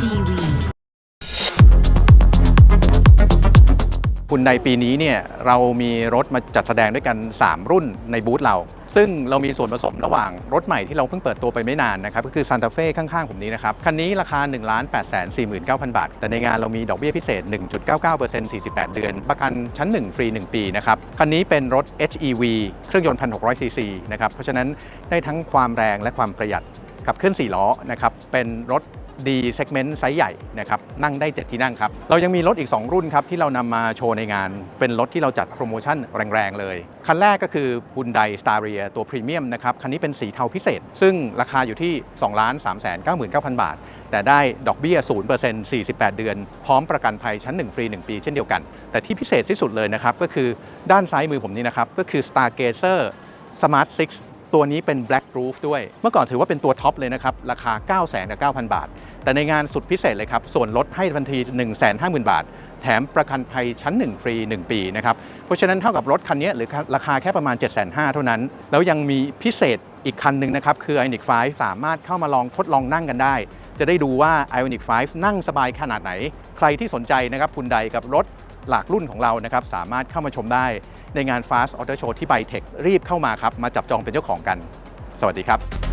TV คุณในปีนี้เนี่ยเรามีรถมาจัดแสดงด้วยกัน 3 รุ่นในบูธเรา ซึ่งเรามีส่วนผสมระหว่างรถใหม่ที่เราเพิ่งเปิดตัวไปไม่นานนะครับ ก็คือ Santa Fe ข้างๆผมนี้นะครับ คันนี้ราคา 1 8 4 9 0 0 0 บาท แต่ในงานเรามีดอกเบี้ยพิเศษ 1.99% 48 เดือน ประกันชั้น 1 ฟรี 1 ปีนะครับ คันนี้เป็นรถ HEV เครื่องยนต์ 1,600 ซีซีนะครับเพราะฉะนั้นได้ทั้งความแรงและความประหยัดขับเคลื่อน4ล้อนะครับเป็นรถ ดีเซกเมนต์ไซส์ใหญ่นะครับนั่งได้ 7 ที่นั่งครับ เรายังมีรถอีก 2 รุ่นครับที่เรานำมาโชว์ในงาน เป็นรถที่เราจัดโปรโมชั่นแรงๆ เลย คันแรกก็คือ Hyundai Staria ตัวพรีเมียมนะครับ คันนี้เป็นสีเทาพิเศษ ซึ่งราคาอยู่ที่ 2 3 9 9 0 0 0 บาท แต่ได้ดอกเบี้ย 0% 48 เดือน พร้อมประกันภัยชั้น 1 ฟรี 1 ปีเช่นเดียวกัน แต่ที่พิเศษที่สุดเลยนะครับก็คือด้านซ้ายมือผมนี่นะครับก็คือ Stargazer Smart 6ตัวนี้เป็น Black Roof ด้วย เมื่อก่อนถือว่าเป็นตัวท็อปเลยนะครับ ราคา 9 9 0 0 0 บาท แต่ในงานสุดพิเศษเลยครับ ส่วนลดให้ทันที 1 5 0 0 0 0 บาท แถมประกันภัยชั้น 1 ฟรี 1 ปีนะครับ เพราะฉะนั้นเท่ากับรถคันนี้หรือราคาแค่ประมาณ 7 5 0 0 0เท่านั้น แล้วยังมีพิเศษอีกคันหนึ่งนะครับ คือ Ioniq 5 สามารถเข้ามาลองทดลองนั่งกันได้ จะได้ดูว่า Ioniq 5 นั่งสบายขนาดไหน ใครที่สนใจนะครับคุณใดกับรถหลากรุ่นของเรานะครับสามารถเข้ามาชมได้ในงาน Fast Auto Show ที่ไบเทครีบเข้ามาครับมาจับจองเป็นเจ้าของกัน สวัสดีครับ